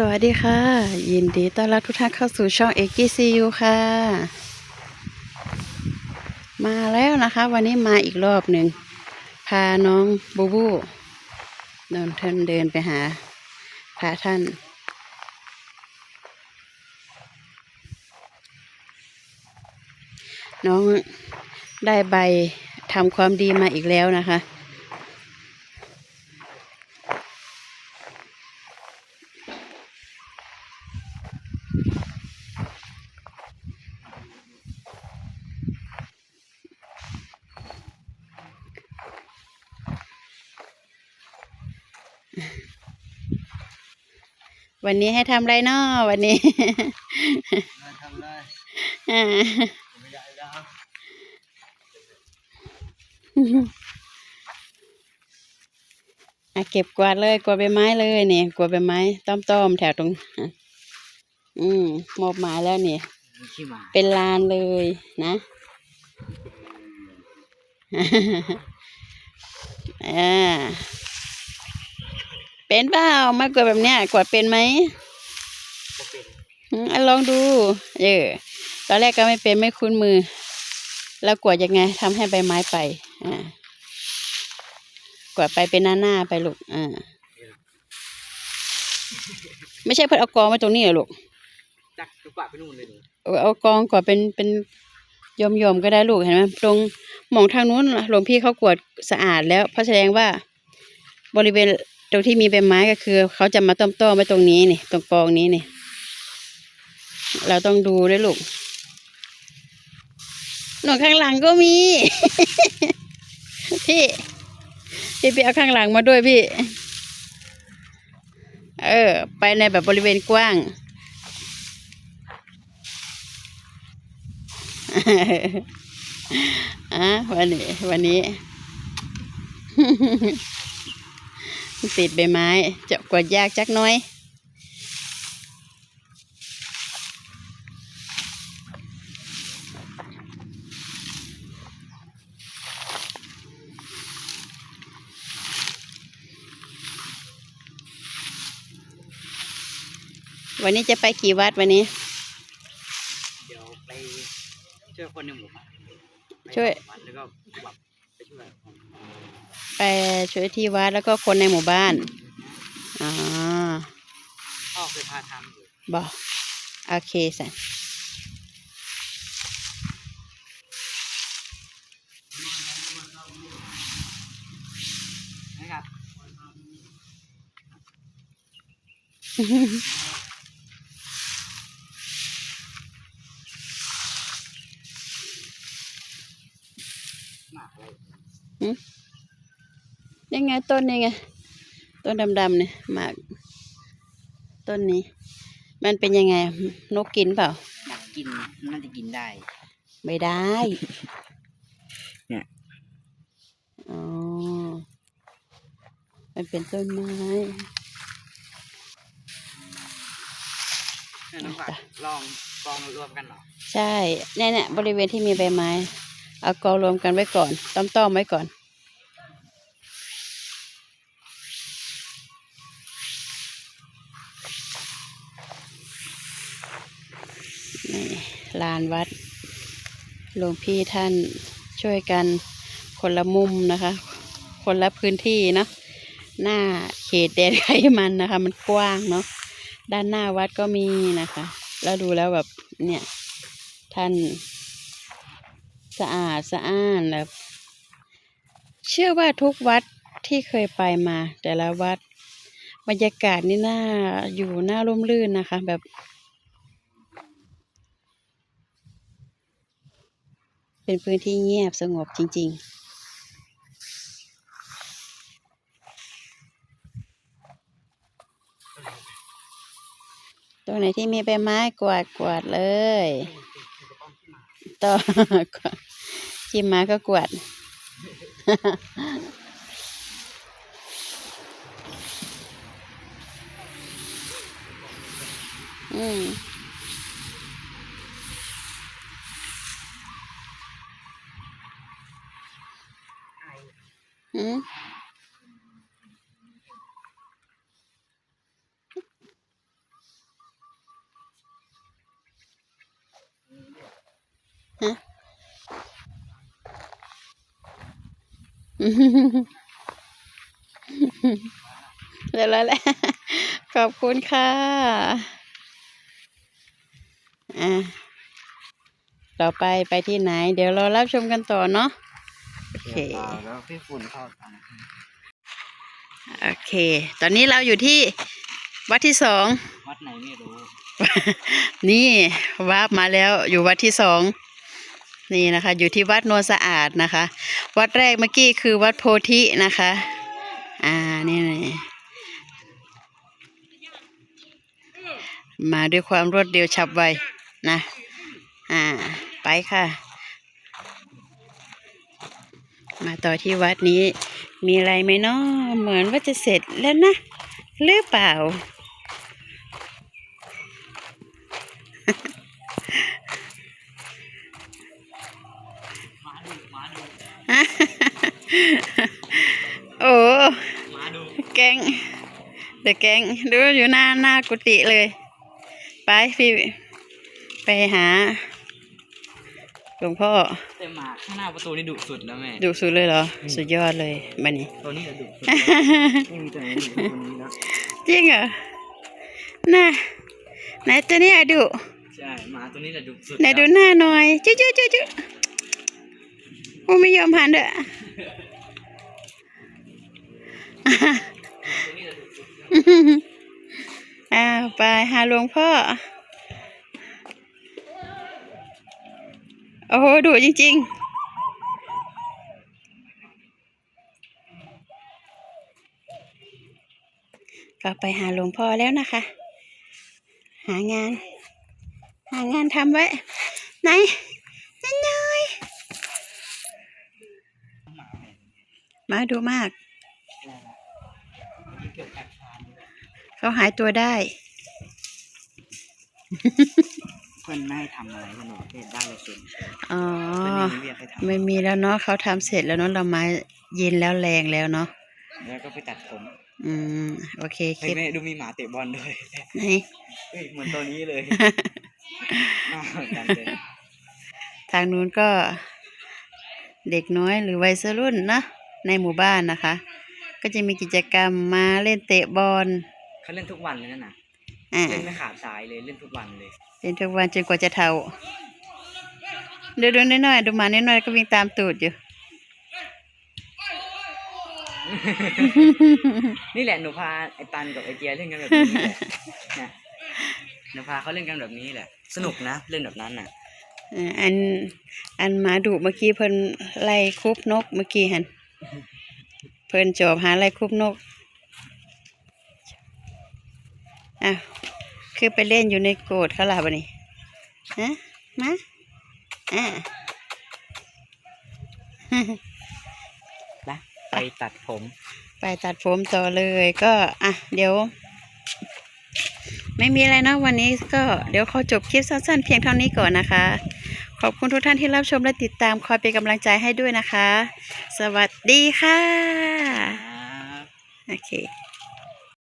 สวัสดีค่ะ ยินดีต้อนรับทุกท่านเข้าสู่ช่องเอ็กิซียูค่ะ มาแล้วนะคะ วันนี้มาอีกรอบหนึ่ง พาน้องบูบูเดินท่านเดินไปหาพระท่าน น้องได้ใบทำความดีมาอีกแล้วนะคะ วันนี้ให้ทำอะไรเนาะวันนี้ทำได้อ่าไม่ได้แล้วอะเก็บกวาดเลยกวาดใบไม้เลยเนี่ยกวาดใบไม้ต้อมๆแถวตรงอะอืมมอบหมายแล้วเนี่ยมีขี้หมาเป็นลานเลยนะอ่า เป็นเปล่ามากวาดแบบเนี้ยกวาดเป็นไหมก็เป็นอืมอะลองดู เออตอนแรกก็ไม่เป็นไม่คุ้นมือ แล้วกวาดยังไงทำให้ใบไม้ไป อ่ากวาดไปเป็นหน้าหน้าๆไปลูกอ่าไม่ใช่เพื่อเอากองไว้ตรงนี้เหรอลูกจักกวาดไปนู่นเลยหนูเอาเอากองกวาดเป็นเป็นยอมยอมๆก็ได้ลูกเห็นไหมตรงหมองทางนู้นหลวงพี่เขากวาดสะอาดแล้วเพราะแสดงว่าบริเวณ ตรงที่มีใบไม้ก็คือ เขาจะมาต้มต้มๆไว้ตรงนี้นี่ตรงกองนี้นี่ เราต้องดูด้วยลูกหนวดข้างหลังก็มี พี่ พี่ไปเอาข้างหลังมาด้วยพี่ เออ ไปในแบบบริเวณกว้างอะวันนี้ วันนี้ ติดใบไม้จะกวาดยากจักหน้อย วันนี้จะไปกี่วัดวันนี้ เดี๋ยวไปช่วยคนในหมู่บ้านไปช่วย สองวันแล้วก็แบบไปช่วย ไป ช่วยที่วัดแล้วก็คนในหมู่บ้านอ๋อพ่อเคยพาทำอยู่บอกโอเคสันนะครับหมากอะไร นี่ ไงต้นนี่ไง ต้นดำๆเนี่ยหมากต้นนี้ มันเป็นยังไง นกกินเปล่า อยากกินน่าจะกินได้ ไม่ได้ เนี่ย อ๋อ มันเป็นต้นไม้ เนี่ยน้องฝากลองกองรวมกันเหรอใช่เนี่ยเนี่ยบริเวณที่มีใบไม้ เอากองรวมกันไว้ก่อน ต้อมๆไว้ก่อน นี่ลานวัดหลวงพี่ท่านช่วยกันคนละมุมนะคะ คนละพื้นที่เนาะหน้าเขตแดนไขมันนะคะ มันกว้างเนาะด้านหน้าวัดก็มีนะคะ แล้วดูแล้วแบบเนี่ยท่านสะอาดสะอ้านแบบเชื่อว่าทุกวัดที่เคยไปมา แต่ละวัดบรรยากาศนี่น่าอยู่น่าร่มรื่นนะคะ แบบ เป็นพื้นที่เงียบสงบจริง ๆตรงไหนที่มีใบไม้กวาดกวาดเลยต่อจิ้มมาก็กวาด อืม หืฮะเดี๋ยวแล้วแหละขอบคุณค่ะ อ่าเราไปไปที่ไหน เดี๋ยวเรารับชมกันต่อเนาะ เค แล้วพี่ฝุ่นเข้าตามโอเค ตอนนี้เราอยู่ที่วัดที่สอง วัดไหนไม่รู้นี่วาบมาแล้วอยู่วัดที่สองนี่นะคะ อยู่ที่วัดโนนสะอาดนะคะ วัดแรกเมื่อกี้คือวัดโพธินะคะ อ่านี่นี่มาด้วยความรวดเร็วฉับไวนะ อ่า ไปค่ะ มาต่อที่วัดนี้ มีอะไรไหมเนาะเหมือนว่าจะเสร็จแล้วนะ หรือเปล่ามาดูมาดูโอ้แกงเดี๋ยวแกงดูอยู่หน้าหน้ากุฏิเลย ไปพี่ไปหา หลวงพ่อแต่หมาข้างหน้าประตูนี่ดุสุดแล้วแม่ดูสุดเลยเหรอ สุดยอดเลยบันนี้ตัวนี้จะดุสุดไม่มีตัวไหนดุเท่าตัวนี้แล้วจริงเหรอน่ะไหนตัวเนี้ยดูใช่หมาตัวนี้จะดุสุดไหนดูหน้าหน่อยจุ๊จุ๊จุ๊จุ๊โอ้ไม่ยอมหันเด้อตัวนี้จะดุสุดอ้าวไปหาหลวงพ่อ โอ้โหดุจริง ๆก็ไปหาหลวงพ่อแล้วนะคะ หางาน หางานทำไว้ ไหนนั่นน้อย มาดูมาก เขาหายตัวได้ พื่อนไม่ให้ทำอะไรเพื่อนบอกเพื่อนได้เลยส่วนอ๋อ เพื่อนไม่มีเรียกให้ทำไม่มีแล้วเนาะเขาทำเสร็จแล้วเนาะเรามาเย็นแล้วแรงแล้วเนาะแล้วก็ไปตัดผมอืมโอเคเฮ้คิยดแม่ดูมีหมาเตะบอลด้วยไหน เฮ้ยเหมือนตัวนี้เลยหน้าเหมือนกันเลยทางนู้นก็เด็กน้อยหรือวัยรุ่นเนาะในหมู่บ้านนะคะ ก็จะมีกิจกรรมมาเล่นเตะบอลเขาเล่นทุกวันเลยนั่นน่ะ อ่าเล่นไม่ขาดสายเลยเล่นทุกวันเลยเล่นทุกวันจนกว่าจะเท่าเดี๋ยวดูน้อยๆดูหมาน้อยๆก็วิ่งตามตูดอยู่ นี่แหละหนูพาไอ้ตันกับไอ้เจียเล่นกันแบบนี้แหละเนี่ยหนูพาเขาเล่นกันแบบนี้แหละ สนุกนะเล่นแบบนั้นน่ะเอ่ออันอันหมาดุเมื่อกี้เพิ่นไล่คุบนกเมื่อกี้หันเพิ่นจอบหาไล่คุบนกอ้าว คือไปเล่นอยู่ในโกดเขาล่ะบัดนี้ฮะมาอ่านะไปตัดผม ไปตัดผมต่อเลยก็อะเดี๋ยว ไม่มีอะไรเนอะวันนี้ก็เดี๋ยวขอจบคลิปสั้นๆเพียงเท่านี้ก่อนนะคะ ขอบคุณทุกท่านที่รับชมและติดตามคอยเป็นกำลังใจให้ด้วยนะคะ สวัสดีค่ะครับโอเค